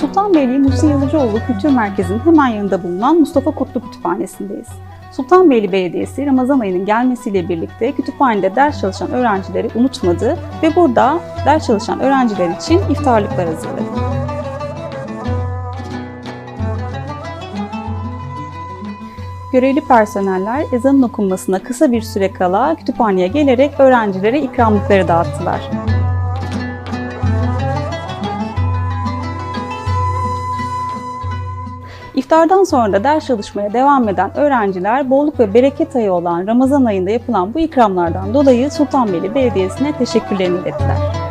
Sultanbeyli Muhsin Yazıcıoğlu Kültür Merkezi'nin hemen yanında bulunan Mustafa Kutlu Kütüphanesi'ndeyiz. Sultanbeyli Belediyesi Ramazan ayının gelmesiyle birlikte kütüphanede ders çalışan öğrencileri unutmadı ve burada ders çalışan öğrenciler için iftarlıklar hazırladı. Görevli personeller ezanın okunmasına kısa bir süre kala kütüphaneye gelerek öğrencilere ikramlıkları dağıttılar. İftardan sonra da ders çalışmaya devam eden öğrenciler bolluk ve bereket ayı olan Ramazan ayında yapılan bu ikramlardan dolayı Sultanbeyli Belediyesi'ne teşekkürlerini ilettiler.